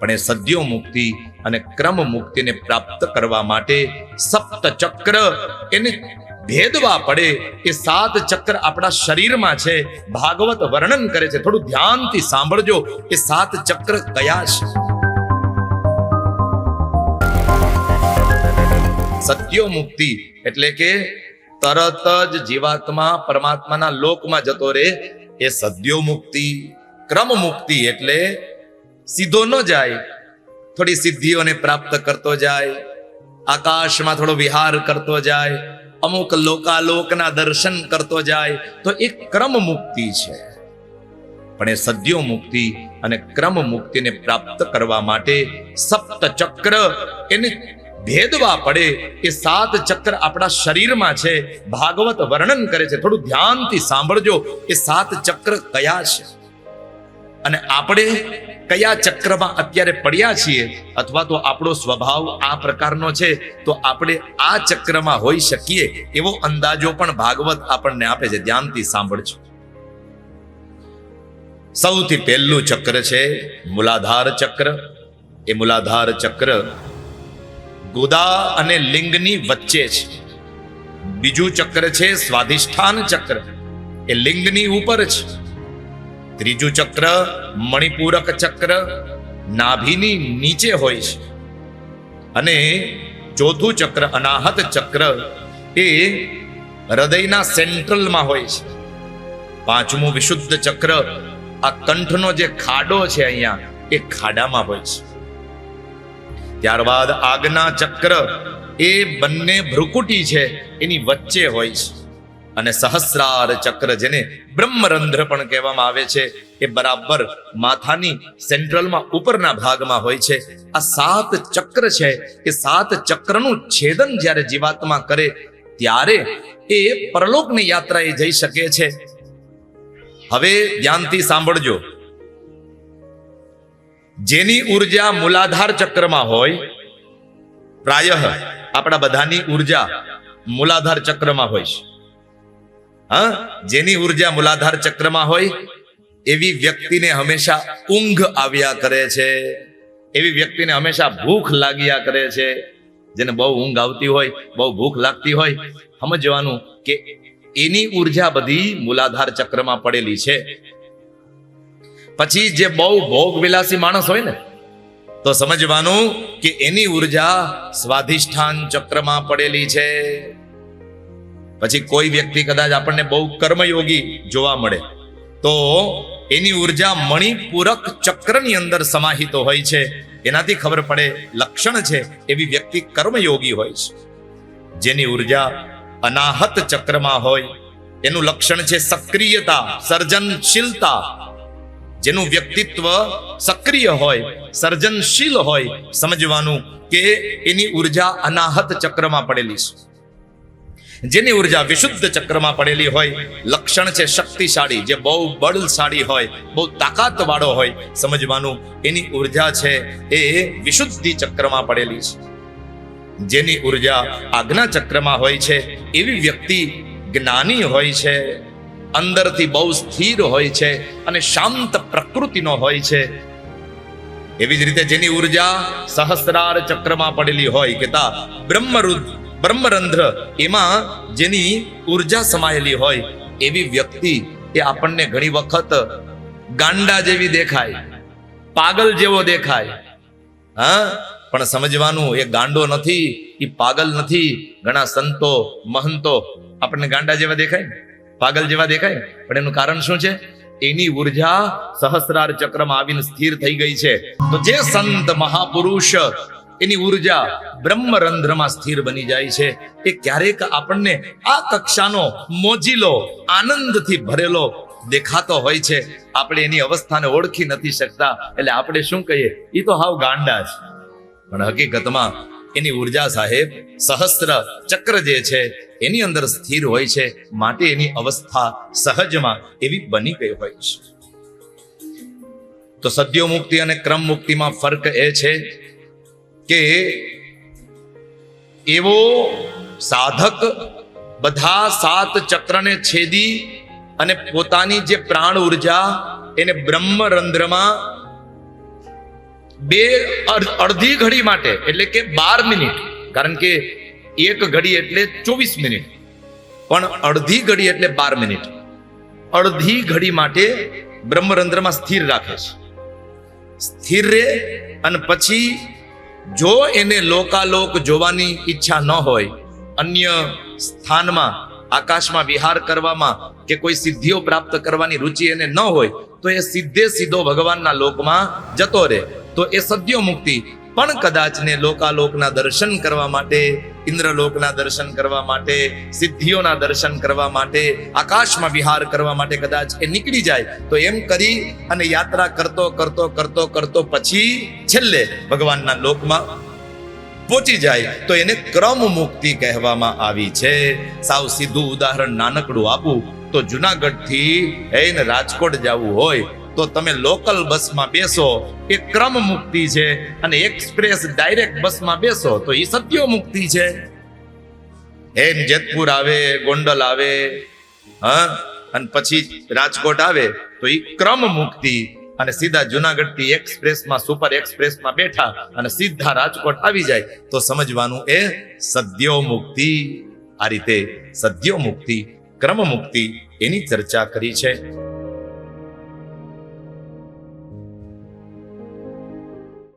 પણ એ સદ્યો મુક્તિ અને ક્રમ મુક્તિને પ્રાપ્ત કરવા માટે સપ્ત ચક્ર એને ભેદવા પડે એ સાત ચક્ર આપણા શરીરમાં છે. ભાગવત વર્ણન કરે છે. થોડું ધ્યાનથી સાંભળજો. એ સાત ચક્ર કયા છે? સત્યો મુક્તિ એટલે કે તરત જ જીવાત્મા પરમાત્માના લોકમાં જતો રહે એ સદ્યો મુક્તિ, ક્રમ મુક્તિ એટલે સીધો ન જાય, થોડી સિદ્ધિઓને પ્રાપ્ત કરતો જાય, આકાશમાં થોડો વિહાર કરતો જાય, અમુક લોકાલોકના દર્શન કરતો જાય, તો એ ક્રમ મુક્તિ છે. પણ એ સદ્યો મુક્તિ અને ક્રમ મુક્તિને પ્રાપ્ત કરવા માટે સપ્ત ચક્ર એને ભેદવા પડે, એ સાત ચક્ર આપણા શરીરમાં છે, ભાગવત વર્ણન કરે છે, થોડું ધ્યાનથી સાંભળજો, એ સાત ચક્ર કયા છે? અને આપણે કયા ચક્રમાં અત્યારે પડ્યા છીએ અથવા તો આપણો સ્વભાવ આ પ્રકારનો છે, તો આપણે આ ચક્રમાં હોઈ શકીએ એવો અંદાજો પણ ભાગવત આપણને આપે છે. ધ્યાનથી સાંભળજો. સૌથી પહેલું ચક્ર છે મૂલાધાર ચક્ર. એ મૂલાધાર ચક્ર ગુદા અને લિંગની વચ્ચે છે. બીજું ચક્ર છે સ્વાધિષ્ઠાન ચક્ર. એ લિંગની ઉપર છે. ત્રીજું ચક્ર મણિપૂરક ચક્ર, નાભીની નીચે હોય છે. અને ચોથું ચક્ર અનાહત ચક્ર, એ હૃદયના સેન્ટ્રલમાં હોય છે. પાંચમું વિશુદ્ધ ચક્ર, આ કંઠનો જે ખાડો છે અહીંયા, એ ખાડામાં હોય છે. ત્યારબાદ આગના ચક્ર, એ બંને ભ્રુકુટી છે, એની વચ્ચે હોય છે. અને સહસ્રાર ચક્ર જેને બ્રહ્મરંધ્ર પણ કહેવામાં આવે છે, એ બરાબર માથાની સેન્ટ્રલમાં ઉપરના ભાગમાં હોય છે. આ સાત ચક્ર છે, એ સાત ચક્રનું છેદન જ્યારે જીવાત્મા કરે, ત્યારે એ પરલોકની યાત્રાએ જઈ શકે છે. હવે ધ્યાનથી સાંભળજો. જેની ઊર્જા મૂલાધાર ચક્રમાં હોય, પ્રાય આપણા બધાની ઊર્જા મૂલાધાર ચક્રમાં હોય છે. હા? જેની ઊર્જા મૂલાધાર ચક્રમાં હોય, એવી વ્યક્તિને હંમેશા ઊંઘ આવ્યા કરે છે. એવી વ્યક્તિને હંમેશા ભૂખ લાગ્યા કરે છે. જેને બહુ ઊંઘ આવતી હોય, બહુ ભૂખ લાગતી હોય, સમજવાનું કે એની ઊર્જા બધી મૂલાધાર ચક્રમાં પડેલી છે. પછી જે બહુ ભોગ વિલાસી માણસ હોય ને, તો સમજવાનું કે એની ઊર્જા સ્વાધિષ્ઠાન ચક્રમાં પડેલી છે. પછી કોઈ વ્યક્તિ કદાચ આપણને બહુ કર્મયોગી જોવા મળે, તો એની ઊર્જા મણિપૂરક ચક્રની અંદર સમાહિત હોય છે. એનાથી ખબર પડે લક્ષણ છે એવી વ્યક્તિ કર્મયોગી હોય છે. જેની ઊર્જા અનાહત ચક્રમાં હોય, એનું લક્ષણ છે સક્રિયતા, સર્જનશીલતા. જેનું વ્યક્તિત્વ સક્રિય હોય, સર્જનશીલ હોય, સમજવાનું કે એની ઊર્જા અનાહત ચક્રમાં પડેલી છે. જેની ઊર્જા વિશુદ્ધ ચક્રમાં પડેલી હોય, લક્ષણ છે શક્તિશાળી, જે બહુ બળશાળી હોય, બહુ તાકાત વાળો હોય, સમજવાનું? એની ઊર્જા છે એ વિશુદ્ધિ ચક્રમાં પડેલી છે. જેની ઊર્જા આજ્ઞા ચક્રમાં હોય છે, એવી વ્યક્તિ જ્ઞાની હોય છે, અંદરથી બહુ સ્થિર હોય છે અને શાંત પ્રકૃતિનો હોય છે. એવી જ રીતે જેની ઊર્જા સહસ્રાર ચક્રમાં પડેલી હોય, કે તા બ્રહ્મરુદ્ર બ્રહ્મરંધ્ર એમાં જેની ઊર્જા સમાયેલી હોય એવી વ્યક્તિ એ આપણને ઘણી વખત ગાંડા જેવી દેખાય, પાગલ જેવો દેખાય. હા, પણ સમજવાનું એ ગાંડો નથી એ પાગલ નથી. ઘણા સંતો, મહંતો આપણને ગાંડા જેવા દેખાય પાગલ જેવા દેખાય. પણ એનું કારણ શું છે? એની ઊર્જા સહસ્રાર ચક્રમાં આવીને સ્થિર થઈ ગઈ છે. તો જે સંત મહાપુરુષ એની ઊર્જા બ્રહ્મરંધ્રમાં સ્થિર બની જાય છે. એ ક્યારેક આપણને આ કક્ષાનો મોજીલો આનંદથી ભરેલો દેખાતો હોય છે. આપણે એની અવસ્થાને ઓળખી નથી શકતા. એટલે આપણે શું કહીએ? એ તો હાવ ગાંડા છે પણ હકીકતમાં એની ઊર્જા સાહેબ સહસ્ત્ર ચક્ર જે છે, એની અંદર સ્થિર હોય છે. માટે એની અવસ્થા સહજમાં એવી બની ગઈ હોય છે. તો સદ્યો મુક્તિ અને ક્રમ મુક્તિમાં ફર્ક એ છે કે એવો સાધક બધા સાત ચક્રને છેદી અને પોતાની જે પ્રાણ ઊર્જા એને બ્રહ્મરંધ્રમાં બે અડધી ઘડી માટે, એટલે કે બાર મિનિટ, કારણ કે એક ઘડી એટલે ચોવીસ મિનિટ, પણ અડધી ઘડી એટલે બાર મિનિટ. અડધી ઘડી માટે બ્રહ્મરંધ્રમાં સ્થિર રાખે છે. સ્થિર રહે અને પછી જો એને લોકાલોક જોવાની ઈચ્છા ન હોય, અન્ય સ્થાનમાં, આકાશમાં વિહાર કરવામાં કે કોઈ સિદ્ધિઓ પ્રાપ્ત કરવાની રુચિ એને ન હોય, તો એ સીધે સીધો ભગવાનના લોકમાં જતો રહે. તો એ સદ્યો મુક્તિ પણ કદાચ ને લોકાલોકના દર્શન કરવા માટે ઇન્દ્રલોકના દર્શન કરવા માટે, સિદ્ધિઓના દર્શન કરવા માટે, આકાશમાં વિહાર કરવા માટે કદાચ એ નીકળી જાય, તો એમ કરી અને યાત્રા કરતો કરતો કરતો કરતો પછી છેલ્લે ભગવાનના લોકમાં પહોંચી જાય, તો એને ક્રમ મુક્તિ કહેવામાં આવી છે. સાવ સીધું ઉદાહરણ નાનકડું આપું, તો જુનાગઢથી એને રાજકોટ જવું હોય તો તમે લોકલ બસમાં બેસો એ ક્રમ મુક્તિ છે અને એક્સપ્રેસ ડાયરેક્ટ બસમાં બેસો તો એ સત્યો મુક્તિ છે. એમ જેતપુર આવે, ગોંડલ આવે, હા, અને પછી રાજકોટ આવે તો એ ક્રમ મુક્તિ અને સીધા જુનાગઢથી એક્સપ્રેસમાં, સુપર એક્સપ્રેસમાં બેઠા અને સીધા રાજકોટ આવી જાય તો સમજવાનું એ સદ્યો મુક્તિ. આ રીતે સદ્યો મુક્તિ, ક્રમ મુક્તિ એની ચર્ચા કરી છે.